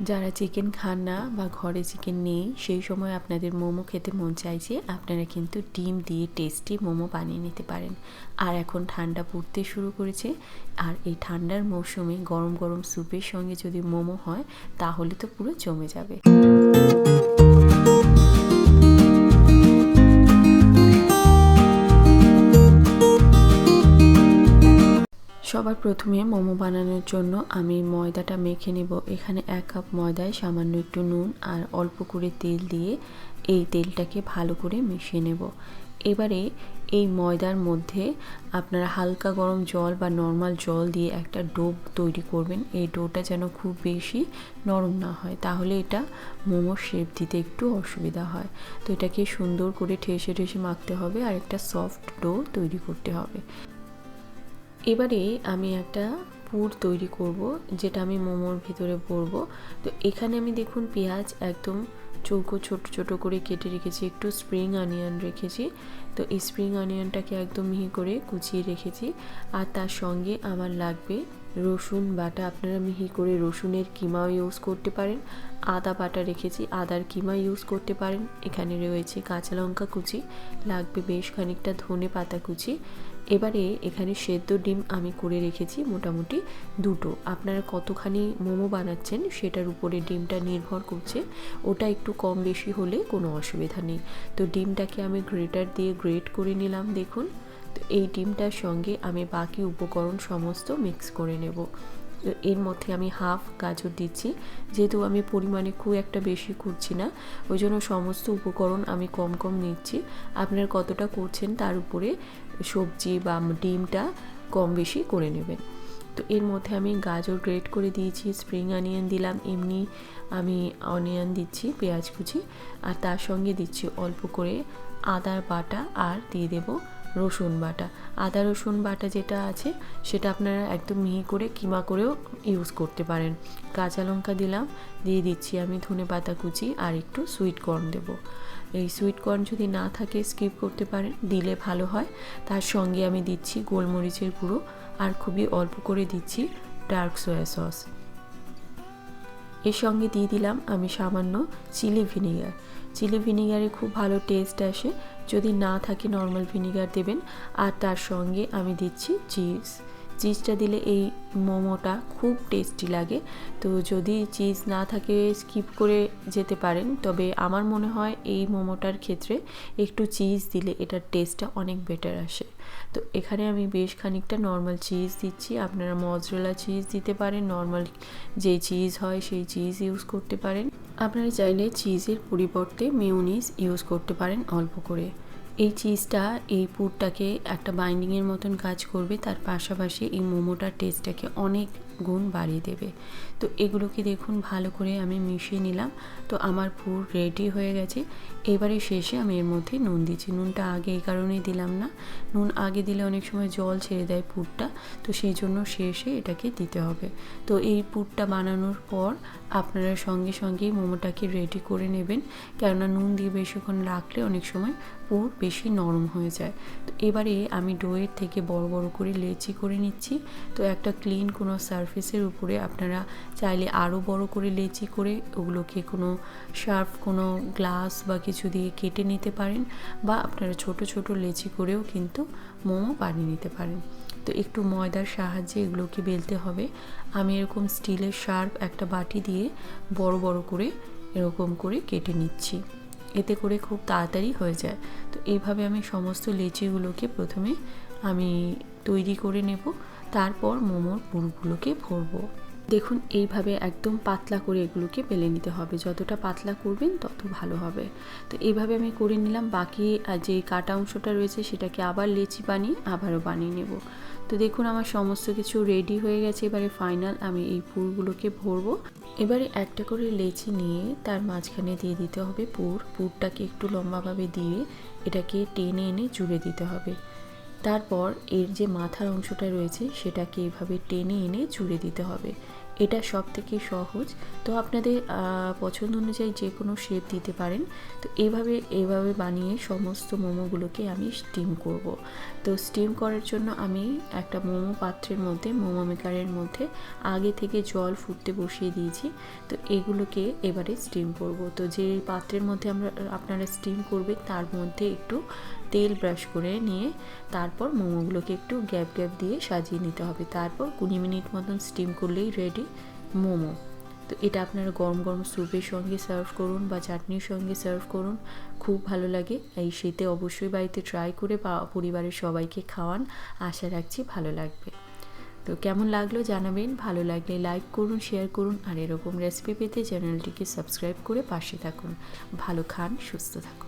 যারা চিকেন খান না বা ঘরে চিকেন নেই, সেই সময় আপনাদের মোমো খেতে মন চাইছে, আপনারা কিন্তু ডিম দিয়ে টেস্টি মোমো বানিয়ে নিতে পারেন। আর এখন ঠান্ডা পড়তে শুরু করেছে, আর এই ঠান্ডার মৌসুমে গরম গরম স্যুপের সঙ্গে যদি মোমো হয়, তাহলে তো পুরো জমে যাবে। সবার প্রথমে মোমো বানানোর জন্য আমি ময়দাটা মেখে নেব। এখানে এক কাপ ময়দায় সামান্য একটু নুন আর অল্প করে তেল দিয়ে এই তেলটাকে ভালো করে মিশিয়ে নেব। এবারে এই ময়দার মধ্যে আপনারা হালকা গরম জল বা নর্মাল জল দিয়ে একটা ডো তৈরি করবেন। এই ডোটা যেন খুব বেশি নরম না হয়, তাহলে এটা মোমোর শেপ দিতে একটু অসুবিধা হয়। তো এটাকে সুন্দর করে ঠেসে ঠেসে মাখতে হবে আর একটা সফট ডো তৈরি করতে হবে। এবারে আমি একটা পুর তৈরি করব, যেটা আমি মোমোর ভিতরে ভরব। তো এখানে আমি দেখুন পেঁয়াজ একদম চৌকো ছোট ছোট করে কেটে রেখেছি, একটু স্প্রিং অনিয়ন রেখেছি। তো এই স্প্রিং অনিয়নটাকে একদম মিহি করে কুচিয়ে রেখেছি। আর তার সঙ্গে আমার লাগবে রসুন বাটা। আপনারা মিহি করে রসুনের কিমাও ইউজ করতে পারেন। আদা বাটা রেখেছি, আদার কিমা ইউজ করতে পারেন। এখানে রয়েছে কাঁচা লঙ্কা কুচি, লাগবে বেশ খানিকটা ধনে পাতা কুচি। এবারে এখানে সেদ্ধ ডিম আমি করে রেখেছি মোটামুটি দুটো। আপনারা কতখানি মোমো বানাচ্ছেন সেটার উপরে ডিমটা নির্ভর করছে। ওটা একটু কম বেশি হলে কোনো অসুবিধা নেই। তো ডিমটাকে আমি গ্রেটার দিয়ে গ্রেট করে নিলাম দেখুন। তো এই ডিমটার সঙ্গে আমি বাকি উপকরণ সমস্ত মিক্স করে নেব। এর মধ্যে আমি হাফ গাজর দিচ্ছি। যেহেতু আমি পরিমাণে খুব একটা বেশি করছি না, ওই জন্য সমস্ত উপকরণ আমি কম কম নিচ্ছি। আপনার কতটা করছেন তার উপরে সবজি বা ডিমটা কম বেশি করে নেবেন। তো এর মধ্যে আমি গাজর গ্রেট করে দিয়েছি, স্প্রিং অনিয়ন দিলাম, এমনি আমি অনিয়ন দিচ্ছি, পেঁয়াজ কুচি, আর তার সঙ্গে দিচ্ছি অল্প করে আদার বাটা, আর দিয়ে দেবো রসুন বাটা। আদা রসুন বাটা যেটা আছে, সেটা আপনারা একদম মিহি করে কিমা করেও ইউজ করতে পারেন। কাঁচা লঙ্কা দিলাম, দিয়ে দিচ্ছি আমি ধনে পাতা কুচি আর একটু সুইট কর্ন দেবো। এই সুইট কর্ন যদি না থাকে স্কিপ করতে পারেন, দিলে ভালো হয়। তার সঙ্গে আমি দিচ্ছি গোলমরিচের গুঁড়ো আর খুবই অল্প করে দিচ্ছি ডার্ক সোয়া সস এর সঙ্গে দিয়ে দিলাম আমি সামান্য চিলি ভিনিগার। চিলি ভিনিগারে খুব ভালো টেস্ট আসে। যদি না থাকে নর্মাল ভিনিগার দেবেন। আর তার সঙ্গে আমি দিচ্ছি চিজ চিজটা দিলে এই মোমোটা খুব টেস্টি লাগে। তো যদি চিজ না থাকে স্কিপ করে যেতে পারেন। তবে আমার মনে হয় এই মোমোটার ক্ষেত্রে একটু চিজ দিলে এটার টেস্টটা অনেক বেটার আসে। তো এখানে আমি বেশ খানিকটা নর্মাল চিজ দিচ্ছি। আপনারা মজরেলা চিজ দিতে পারেন। নর্মাল যে চিজ হয়, সেই চিজ ইউজ করতে পারেন। আপনারা চাইলে চিজের পরিবর্তে মেউনিস ইউজ করতে পারেন অল্প করে। এই চিজটা, এই পুরটাকে একটা বাইন্ডিংয়ের মতন কাজ করবে। তার পাশাপাশি এই মোমোটার টেস্টটাকে অনেক গুণ বাড়িয়ে দেবে। তো এগুলোকে দেখুন ভালো করে আমি মিশিয়ে নিলাম। তো আমার পুর রেডি হয়ে গেছে। এবারে শেষে আমি এর মধ্যে নুন দিচ্ছি। নুনটা আগে এই কারণেই দিলাম না। নুন আগে দিলে অনেক সময় জল ছেড়ে দেয় পুরটা। তো সেই জন্য শেষে এটাকে দিতে হবে। তো এই পুরটা বানানোর পর আপনারা সঙ্গে সঙ্গেই মোমোটাকে রেডি করে নেবেন। কেননা নুন দিয়ে বেশিক্ষণ রাখলে অনেক সময় পুর বেশি নরম হয়ে যায়। তো এবারে আমি ডোয়ের থেকে বড় বড় করে লেচি করে নিচ্ছি। তো একটা ক্লিন কোনো সারফেসের উপরে আপনারা চাইলে আরও বড় করে লেচি করে ওগুলোকে কোনো শার্প কোনো গ্লাস বা কিছু দিয়ে কেটে নিতে পারেন বা আপনারা ছোট ছোট লেচি করেও কিন্তু মোমো বানিয়ে নিতে পারেন। তো একটু ময়দার সাহায্যে এগুলোকে বেলতে হবে। আমি এরকম স্টিলের শার্প একটা বাটি দিয়ে বড় বড় করে এরকম করে কেটে নিচ্ছি। এতে করে খুব তাড়াতাড়ি হয়ে যায়। তো এইভাবে আমি সমস্ত লেচিগুলোকে প্রথমে আমি তৈরি করে নেব। তারপর মোমোর পুরগুলোকে ভরবো। দেখুন, এইভাবে একদম পাতলা করে এগুলোকে বেলে নিতে হবে। যতটা পাতলা করবেন, তত ভালো হবে। তো এইভাবে আমি করে নিলাম। বাকি যে কাটা অংশটা রয়েছে, সেটাকে আবার লেচি বানিয়ে আবারও বানিয়ে নেব। তো দেখুন, আমার সমস্ত কিছু রেডি হয়ে গেছে। এবারে ফাইনাল আমি এই পুরগুলোকে ভরবো। এবারে একটা করে লেচি নিয়ে তার মাঝখানে দিয়ে দিতে হবে পুর। পুরটাকে একটু লম্বাভাবে দিয়ে এটাকে টেনে এনে জুড়ে দিতে হবে। তারপর এর যে মাথার অংশটা রয়েছে সেটাকে এভাবে টেনে এনে জুড়ে দিতে হবে। এটা সব থেকে সহজ। তো আপনাদের পছন্দ অনুযায়ী যে কোনো শেপ দিতে পারেন। তো এভাবে এভাবে বানিয়ে সমস্ত মোমোগুলোকে আমি স্টিম করব। তো স্টিম করার জন্য আমি একটা মোমো পাত্রের মধ্যে, মোমো মেকারের মধ্যে আগে থেকে জল ফুটতে বসিয়ে দিয়েছি। তো এগুলোকে এবারে স্টিম করব। তো যে পাত্রের মধ্যে আমরা, আপনারা স্টিম করবে তার মধ্যে একটু তেল ব্রাশ করে নিয়ে তারপর মোমোগুলোকে একটু গ্যাপ গ্যাপ দিয়ে সাজিয়ে নিতে হবে। তারপর কুড়ি মিনিট মতন স্টিম করলেই রেডি মোমো। তো এটা আপনারা গরম গরম স্যুপের সঙ্গে সার্ভ করুন বা চাটনির সঙ্গে সার্ভ করুন, খুব ভালো লাগে। এই শীতে অবশ্যই বাড়িতে ট্রাই করে পরিবারের সবাইকে খাওয়ান, আশা রাখছি ভালো লাগবে। তো কেমন লাগল জানাবেন, ভালো লাগলে লাইক করুন শেয়ার করুন, আর এরকম রেসিপি পেতে চ্যানেলটিকে সাবস্ক্রাইব করে পাশে থাকুন। ভালো খান, সুস্থ থাকুন।